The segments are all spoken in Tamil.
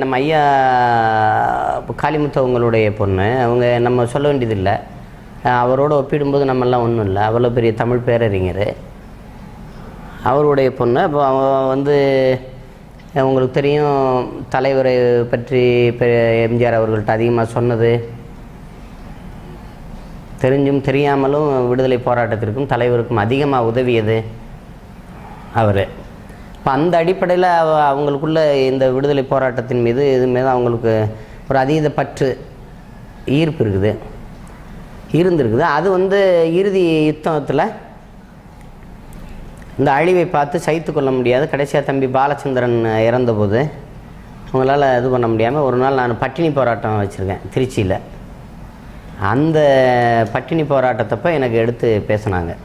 நம்ம ஐயா காளிமுத்து அவங்களுடைய பொண்ணு அவங்க நம்ம சொல்ல வேண்டியதில்லை. அவரோட ஒப்பிடும்போது நம்மெல்லாம் ஒன்றும் இல்லை. அவ்வளோ பெரிய தமிழ் பேரறிஞர். அவருடைய பொண்ணு அப்போ அவன் வந்து உங்களுக்கு தெரியும் தலைவரை பற்றி பெ- எம்ஜிஆர் அவர்கள்ட்ட அதிகமாக சொன்னது. தெரிஞ்சும் தெரியாமலும் விடுதலை போராட்டத்திற்கும் தலைவருக்கும் அதிகமாக உதவியது அவர். இப்போ அந்த அடிப்படையில் அவங்களுக்குள்ள இந்த விடுதலை போராட்டத்தின் மீது இது மீது அவங்களுக்கு ஒரு அதீத பற்று ஈர்ப்பு இருக்குது. இருந்திருக்குது. அது வந்து இறுதி யுத்தத்தில் இந்த அழிவை பார்த்து சைத்து கொள்ள முடியாது. கடைசியாக தம்பி பாலச்சந்திரன் இறந்தபோது அவங்களால இது பண்ண முடியாமல் ஒரு நாள் நான் பட்டினி போராட்டம் வச்சுருக்கேன் திருச்சியில். அந்த பட்டினி போராட்டத்தப்போ எனக்கு எடுத்து பேசினாங்க.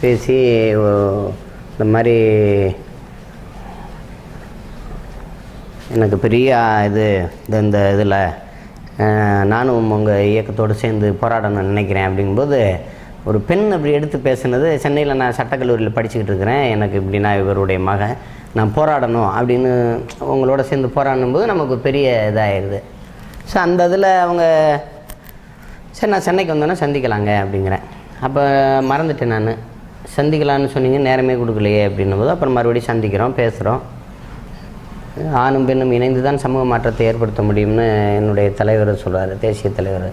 பேசி ஓ- இந்த மாதிரி எனக்கு பெரிய இது இந்த இந்த இதில் நானும் உங்கள் இயக்கத்தோடு சேர்ந்து போராடணும்னு நினைக்கிறேன் அப்படிங்கும்போது ஒரு பெண் அப்படி எடுத்து பேசுனது சென்னையில் நான் சட்டக்கல்லூரியில் படிச்சுக்கிட்டு இருக்கிறேன். எனக்கு இப்படி நான் இவருடைய மகன். நான் போராடணும் அப்படின்னு உங்களோட சேர்ந்து போராடும்போது நமக்கு பெரிய இதாகிடுது ஸோ அந்த இதில் அவங்க சரி நான் சென்னைக்கு வந்தோன்னே சந்திக்கலாங்க அப்படிங்கிறேன். அப்போ மறந்துட்டேன் நான். சந்திக்கலான்னு சொன்னீங்க நேரமே கொடுக்கலையே அப்படின்னும் போது அப்புறம் மறுபடியும் சந்திக்கிறோம் பேசுகிறோம் ஆணும் பெண்ணும் இணைந்து தான் சமூக மாற்றத்தை ஏற்படுத்த முடியும்னு என்னுடைய தலைவர் சொல்கிறார் தேசிய தலைவர்.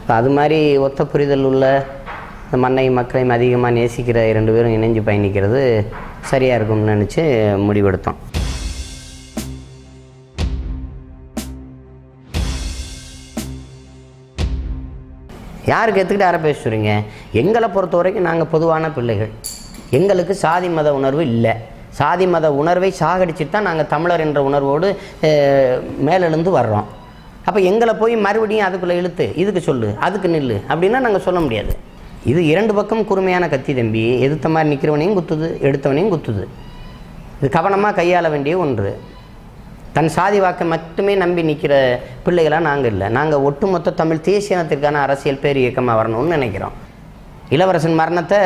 இப்போ அது மாதிரி ஒத்த புரிதல் உள்ள இந்த மண்ணையும் மக்களையும் அதிகமாக நேசிக்கிற இரண்டு பேரும் இணைஞ்சு பயணிக்கிறது சரியாக இருக்கும்னு நினச்சி முடிவெடுத்தோம். யாருக்கு எடுத்துக்கிட்டு யாரை பேசுகிறீங்க எங்களை பொறுத்த வரைக்கும் நாங்கள் பொதுவான பிள்ளைகள். எங்களுக்கு சாதி மத உணர்வு இல்லை. சாதி மத உணர்வை சாகடிச்சிட்டு தான் நாங்கள் தமிழர் என்ற உணர்வோடு மேலெழுந்து வர்றோம். அப்போ எங்களை போய் மறுபடியும் அதுக்குள்ளே இழுத்து இதுக்கு சொல்லு அதுக்கு நில்லு அப்படின்னா நாங்கள் சொல்ல முடியாது. இது இரண்டு பக்கம் கூர்மையான கத்தி தம்பி. எதிர்த்த மாதிரி நிற்கிறவனையும் குத்துது எடுத்தவனையும் குத்துது. இது கவனமாக கையாள வேண்டிய ஒன்று. தன் சாதி வாக்கை மட்டுமே நம்பி நிற்கிற பிள்ளைகளாக நாங்கள் இல்லை. நாங்கள் ஒட்டுமொத்த தமிழ் தேசியனத்திற்கான அரசியல் பேர் இயக்கமாக வரணும்னு நினைக்கிறோம். இளவரசன் மரணத்தை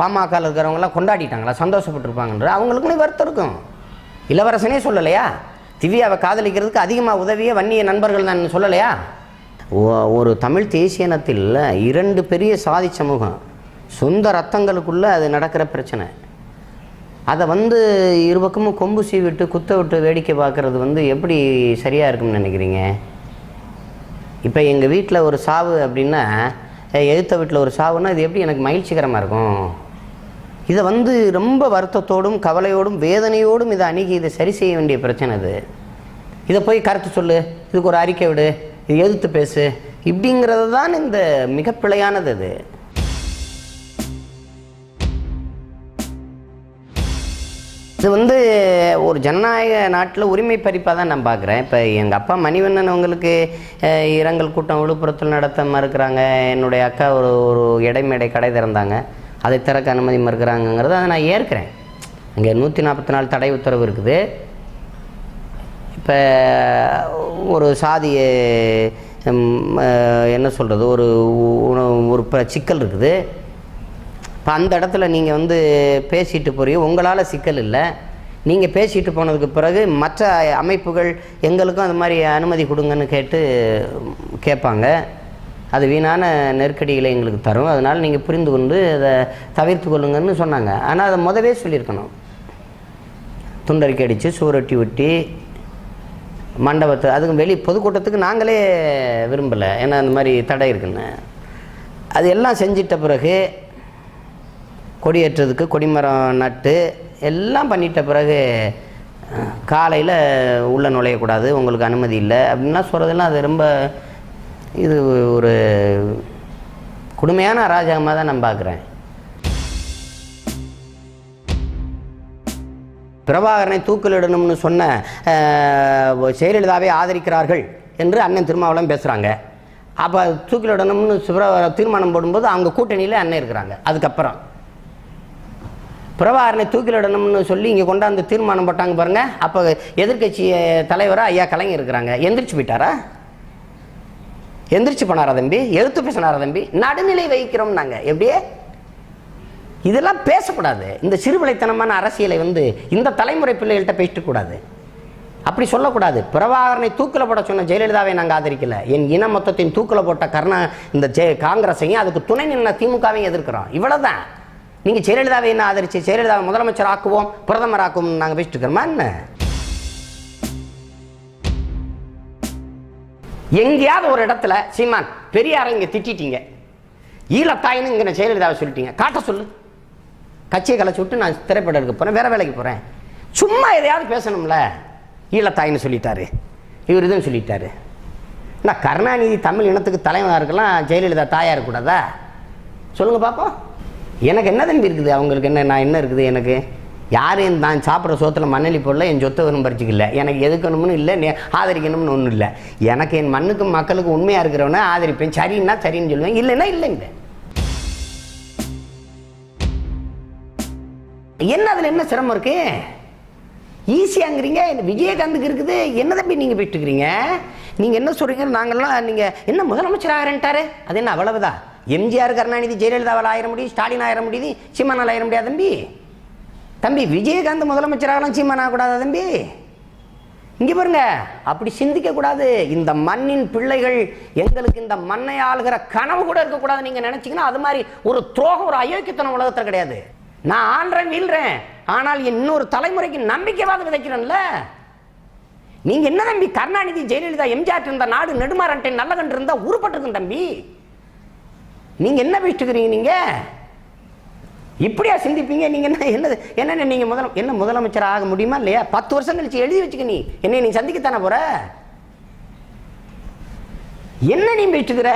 பாமகவில் இருக்கிறவங்களாம் கொண்டாடிட்டாங்களா? சந்தோஷப்பட்டிருப்பாங்கன்ற அவங்களுக்குமே வருத்தம் இருக்கும். இளவரசனே சொல்லலையா? திவ்யாவை காதலிக்கிறதுக்கு அதிகமாக உதவிய வன்னிய நண்பர்கள் நான் சொல்லலையா? ஒரு தமிழ் தேசியனத்தில் இரண்டு பெரிய சாதி சமூகம். சொந்த ரத்தங்களுக்குள்ளே அது நடக்கிற பிரச்சனை. அதை வந்து இரு பக்கமும் கொம்பு சீவிட்டு குத்த விட்டு வேடிக்கை பார்க்குறது வந்து எப்படி சரியாக இருக்கும்னு நினைக்கிறீங்க? இப்போ எங்கள் வீட்டில் ஒரு சாவு அப்படின்னா எழுத்த வீட்டில் ஒரு சாவுன்னா இது எப்படி எனக்கு மகிழ்ச்சிகரமாக இருக்கும்? இதை வந்து ரொம்ப வருத்தத்தோடும் கவலையோடும் வேதனையோடும் இதை அணுகி இதை சரி செய்ய வேண்டிய பிரச்சனை இது இதை போய் கருத்து சொல்லு இதுக்கு ஒரு அறிக்கை விடு இது எதிர்த்து பேசு இப்படிங்கிறது தான் இந்த மிக பிழையானது அது. இது வந்து ஒரு ஜனநாயக நாட்டில் உரிமை பறிப்பாக தான் நான் பார்க்குறேன் இப்போ எங்கள் அப்பா மணிவண்ணன் அவங்களுக்கு இரங்கல் கூட்டம் விழுப்புரத்தில் நடத்த மறுக்கிறாங்க. என்னுடைய அக்கா ஒரு ஒரு இடைமேடை கடை திறந்தாங்க. அதை திறக்க அனுமதி மறுக்கிறாங்கங்கிறத அதை நான் ஏற்கிறேன். இங்கே நூற்றி நாற்பத்தி நாலு தடை உத்தரவு இருக்குது. இப்போ ஒரு சாதிய என்ன சொல்கிறது ஒரு உணவு ஒரு சிக்கல் இருக்குது. இப்போ அந்த இடத்துல நீங்கள் வந்து பேசிட்டு போகிறீங்க உங்களால் சிக்கல் இல்லை. நீங்கள் பேசிட்டு போனதுக்கு பிறகு மற்ற அமைப்புகள் எங்களுக்கும் அந்த மாதிரி அனுமதி கொடுங்கன்னு கேட்டு கேட்பாங்க. அது வீணான நெருக்கடிகளை எங்களுக்கு தரும். அதனால் நீங்கள் புரிந்து கொண்டு அதை தவிர்த்து கொள்ளுங்கன்னு சொன்னாங்க. ஆனால் அதை முதவே சொல்லியிருக்கணும். துண்டறிக்கை அடித்து சுவரொட்டி ஒட்டி மண்டபத்தை அதுக்கு வெளி பொதுக்கூட்டத்துக்கு நாங்களே விரும்பலை. ஏன்னா அந்த மாதிரி தடை இருக்குன்னு. அது எல்லாம் செஞ்சிட்ட பிறகு கொடியேற்றதுக்கு கொடிமரம் நட்டு எல்லாம் பண்ணிட்ட பிறகு காலையில் உள்ளே நுழையக்கூடாது உங்களுக்கு அனுமதி இல்லை. அப்படின்லாம் சொல்கிறதெல்லாம் அது ரொம்ப இது ஒரு கொடுமையான அராஜகமாக தான் நான் பார்க்குறேன். பிரபாகரனை தூக்கிலிடணும்னு சொன்ன ஜெயலலிதாவை ஆதரிக்கிறார்கள் என்று அண்ணன் திருமாவளம் பேசுகிறாங்க அப்போ தூக்கிலிடணும்னு சிவர தீர்மானம் போடும்போது அவங்க கூட்டணியில் அண்ணன் இருக்கிறாங்க. அதுக்கப்புறம் பிரபாகரனை தூக்கிலிடணும்னு சொல்லி இங்கே கொண்டாந்து தீர்மானம் போட்டாங்க பாருங்க. அப்போ எதிர்கட்சி தலைவராக ஐயா கலைஞர் இருக்கிறாங்க. எந்திரிச்சு போயிட்டாரா? எந்திரிச்சு போனாரா தம்பி? எழுத்து பேசினாரா தம்பி? நடுநிலை வைக்கிறோம் நாங்கள் எப்படியே இதெல்லாம் பேசக்கூடாது. இந்த சிறுபிளைத்தனமான அரசியலை வந்து இந்த தலைமுறை பிள்ளைகள்கிட்ட பேசிட்டு கூடாது. அப்படி சொல்லக்கூடாது. பிரபாகரனை தூக்கில் போட சொன்ன ஜெயலலிதாவை நாங்கள் ஆதரிக்கல. என் இன மொத்தத்தின் தூக்கில் போட்ட கர்ணா இந்த ஜெய காங்கிரஸையும் அதுக்கு துணை நின்ன திமுகவையும் எதிர்க்கிறோம். இவ்வளோதான் நீங்கள் ஜெயலலிதாவை என்ன ஆதரிச்சு ஜெயலலிதாவை முதலமைச்சர் ஆக்குவோம் பிரதமர் ஆக்குவோம் நாங்கள் பேசிட்டு இருக்கிறோமா என்ன? எங்கேயாவது ஒரு இடத்துல சீமான் பெரியாரை இங்கே திட்டிட்டீங்க. ஈழத்தாயின்னு இங்கே ஜெயலலிதாவை சொல்லிட்டீங்க. காட்ட சொல்லு. கட்சியை கலைச்சி விட்டு நான் திரைப்படம் எடுக்க போகிறேன் வேற வேலைக்கு போகிறேன் சும்மா எதையாவது பேசணும்ல. ஈழத்தாயின்னு சொல்லிட்டாரு. இவர் இதுன்னு சொல்லிட்டாரு. நான் கருணாநிதி தமிழ் இனத்துக்கு தலைவனாக இருக்கலாம் ஜெயலலிதா தாயாக இருக்கக்கூடாதா சொல்லுங்க பார்ப்போம் எனக்கு என்ன தம்பி இருக்குது? அவங்களுக்கு என்ன நான் என்ன இருக்குது எனக்கு? யாரையும் நான் சாப்பிட்ற சோத்தில் மண்ணெளி போடல என் சொத்தை வரும் பறிச்சிக்கல. எனக்கு எதுக்கணும்னு இல்லை நே- ஆதரிக்கணும்னு ஒன்றும் இல்லை. எனக்கு என் மண்ணுக்கும் மக்களுக்கும் உண்மையாக இருக்கிறவனே ஆதரிப்பேன். சரின்னா சரின்னு சொல்லுவேன். இல்லைன்னா இல்லைங்க. என்ன அதில் என்ன சிரமம் இருக்கு? ஈஸியாங்கிறீங்க விஜயகாந்துக்கு இருக்குது. என்ன தம்பி நீங்கள் போயிட்டுருக்கிறீங்க நீங்கள் என்ன சொல்கிறீங்க நாங்கள்லாம் நீங்கள் என்ன முதலமைச்சர் ஆகிறேன்ட்டாரு? அது என்ன அவ்வளவுதான்? எம்ஜிஆர் கருணாநிதி ஜெயலலிதாவால் ஆயிர முடியும் ஸ்டாலின் ஆயிர முடியுது சீமானால் ஆயிர முடியாது தம்பி? தம்பி விஜயகாந்த் முதலமைச்சராகலாம் சீமான் ஆகக்கூடாதா தம்பி? இங்கே பாருங்க அப்படி சிந்திக்க கூடாது இந்த மண்ணின் பிள்ளைகள் எங்களுக்கு இந்த மண்ணை ஆளுகிற கனவு கூட இருக்கக்கூடாது நீங்கள் நினச்சிங்கன்னா அது மாதிரி ஒரு துரோகம் ஒரு அயோக்கியத்தனம் உலகத்தில் கிடையாது. நான் ஆள்றேன் வீழ்றேன். ஆனால் இன்னொரு தலைமுறைக்கு நம்பிக்கைவாத விதைக்கிறேன்ல. நீங்கள் என்ன தம்பி? கருணாநிதி ஜெயலலிதா எம்ஜிஆர் இருந்த நாடு நெடுமாறன் நல்ல கண்டு இருந்தால் உருப்பட்டிருக்கும் தம்பி. நீங்கள் என்ன பேசிட்டுக்கிறீங்க நீங்கள் இப்படியா சிந்திப்பீங்க? நீங்கள் என்ன என்னது? என்னென்ன நீங்கள் முதல என்ன முதலமைச்சர் ஆக முடியுமா இல்லையா? பத்து வருஷம் கழிச்சு எழுதி வச்சுக்க நீ. என்னை நீ சந்திக்கத்தானே போற? என்ன நீ பேசிட்டுக்கிற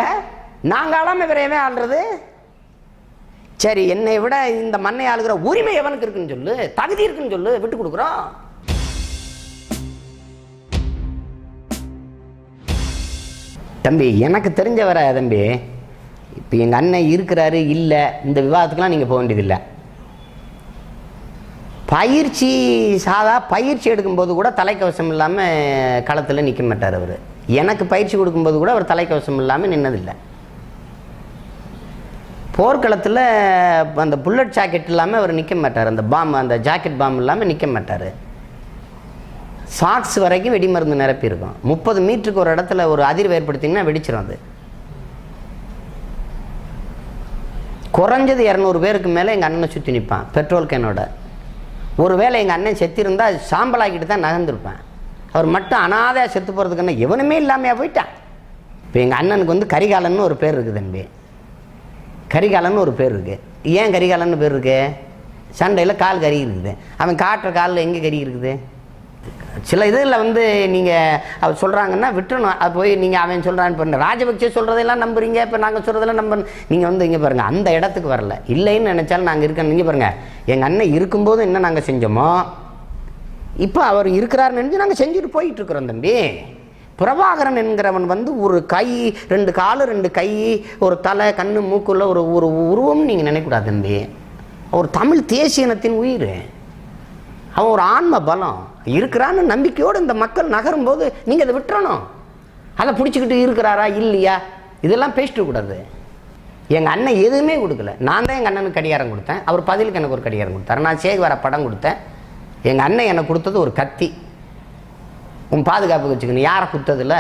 நாங்கள் ஆளாமல் வேற எவன் ஆள்றது? சரி என்னை விட இந்த மண்ணை ஆளுகிற உரிமை எவனுக்கு இருக்குன்னு சொல்லு. தகுதி இருக்குன்னு சொல்லு. விட்டு கொடுக்குறோம். தம்பி எனக்கு தெரிஞ்ச வர தம்பி? இப்போ எங்கள் அண்ணன் இருக்கிறாரு இல்லை இந்த விவாதத்துக்கெலாம் நீங்கள் போக வேண்டியதில்லை. பயிற்சி சாதா பயிற்சி எடுக்கும்போது கூட தலைக்கவசம் இல்லாமல் களத்தில் நிற்க மாட்டார் அவர். எனக்கு பயிற்சி கொடுக்கும்போது கூட அவர் தலைக்கவசம் இல்லாமல் நின்னதில்லை. போர்க்களத்தில் அந்த புல்லட் ஜாக்கெட் இல்லாமல் அவர் நிற்க மாட்டார். அந்த பாம் அந்த ஜாக்கெட் பாம் இல்லாமல் நிற்க மாட்டார். சாக்ஸ் வரைக்கும் வெடிமருந்து நிரப்பியிருக்கும். முப்பது மீட்டருக்கு ஒரு இடத்துல ஒரு அதிர்வு ஏற்படுத்திங்கன்னா வெடிச்சிடும் அது. குறைஞ்சது இரநூறு பேருக்கு மேலே எங்கள் அண்ணனை சுற்றி நிற்பான் பெட்ரோல் கேனோட ஒரு வேளை எங்கள் அண்ணன் செத்திருந்தா சாம்பலாக்கிட்டு தான் நகர்ந்துருப்பேன். அவர் மட்டும் அனாதையாக செத்து போகிறதுக்குன்னா எவனுமே இல்லாமையா போயிட்டான். இப்போ எங்கள் அண்ணனுக்கு வந்து கரிகாலன்னு ஒரு பேர் இருக்குது தம்பி. கரிகாலன்னு ஒரு பேர் இருக்குது ஏன் கரிகாலன்னு பேர் இருக்குது சண்டையில் கால் கறி இருக்குது. அவன் காட்டுற காலில் எங்கே கறி இருக்குது? சில இதில் வந்து நீங்கள் அவர் சொல்கிறாங்கன்னா விட்டுறணும். அது போய் நீங்கள் அவன் சொல்கிறான்னு பண்ண ராஜபக்சே சொல்கிறதெல்லாம் நம்புறீங்க. இப்போ நாங்கள் சொல்கிறதெல்லாம் நம்ப நீங்கள் வந்து இங்கே பாருங்கள் அந்த இடத்துக்கு வரல. இல்லைன்னு நினச்சாலும் நாங்கள் இருக்கோம் நீங்கள் பாருங்கள் எங்கள் அண்ணன் இருக்கும்போது என்ன நாங்கள் செஞ்சோமோ இப்போ அவர் இருக்கிறாருன்னு நினச்சி நாங்கள் செஞ்சுட்டு போயிட்டுருக்குறோம் தம்பி. பிரபாகரன் என்கிறவன் வந்து ஒரு கை ரெண்டு காலு ரெண்டு கை ஒரு தலை கண்ணு மூக்குள்ள ஒரு ஒரு உருவம் நீங்கள் நினைக்கக்கூடாது தம்பி. ஒரு தமிழ் தேசியனத்தின் உயிர். அவன் ஒரு ஆன்ம பலம். இருக்கிறான்னு நம்பிக்கையோடு இந்த மக்கள் நகரும் போது நீங்கள் அதை விட்டுறணும். அதை பிடிச்சிக்கிட்டு இருக்கிறாரா இல்லையா? இதெல்லாம் பேசிட்டு கூடாது. எங்கள் அண்ணன் எதுவுமே கொடுக்கல. நான் தான் எங்கள் அண்ணனுக்கு கடிகாரம் கொடுத்தேன். அவர் பதிலுக்கு எனக்கு ஒரு கடிகாரம் கொடுத்தாரு. நான் சேகுவர படம் கொடுத்தேன். எங்கள் அண்ணன் எனக்கு கொடுத்தது ஒரு கத்தி. உன் பாதுகாப்புக்கு வச்சுக்கணும். யாரை கொடுத்ததில்ல?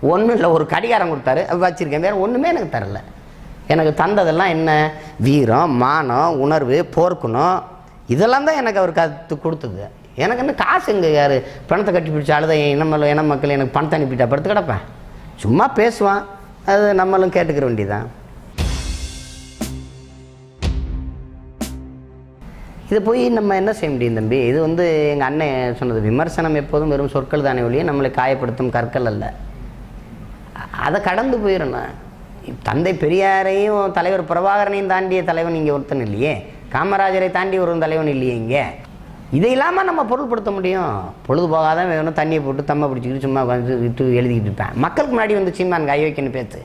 ஒன்றும் இல்லை. ஒரு கடிகாரம் கொடுத்தாரு. வச்சுருக்கேன். வேறு ஒன்றுமே எனக்கு தரல. எனக்கு தந்ததெல்லாம் என்ன? வீரம் மானம் உணர்வு போர்க்குணம் இதெல்லாம் தான் எனக்கு அவர் கற்று கொடுத்தது. எனக்கு என்ன காசு எங்கே யார்? பணத்தை கட்டி பிடிச்ச அழுத இனமல்ல இன மக்கள் எனக்கு பணத்தை அனுப்பிட்டா படுத்து கிடப்பேன். சும்மா பேசுவான். அது நம்மளும் கேட்டுக்கிற வேண்டியதான் இதை போய் நம்ம என்ன செய்ய முடியும் தம்பி? இது வந்து எங்கள் அண்ணன் சொன்னது விமர்சனம் எப்போதும் வெறும் சொற்கள் தானே ஒழிய நம்மளை காயப்படுத்தும் கற்கள் அல்ல. அதை கடந்து போயிடணும். தந்தை பெரியாரையும் தலைவர் பிரபாகரனையும் தாண்டிய தலைவன் இங்கே ஒருத்தன் இல்லையே? காமராஜரை தாண்டி ஒரு தலைவன் இல்லையே இங்கே. இதை இல்லாமல் நம்ம பொருள்படுத்த முடியும். பொழுது போகாத வேணும் தண்ணியை போட்டு தம்மை பிடிச்சிக்கிட்டு சும்மா உட்காந்து விட்டு எழுதிக்கிட்டு இருப்பேன். மக்களுக்கு முன்னாடி வந்து சீமான் கை வைக்கணும் பேத்து.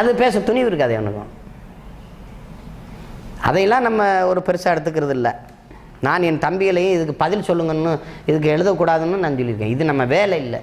அது பேச துணிவு இருக்காது அவனுக்கும். அதையெல்லாம் நம்ம ஒரு பெருசாக எடுத்துக்கிறது இல்லை. நான் என் தம்பிகளையும் இதுக்கு பதில் சொல்லுங்கன்னு இதுக்கு எழுதக்கூடாதுன்னு நான் சொல்லியிருக்கேன். இது நம்ம வேலை இல்லை.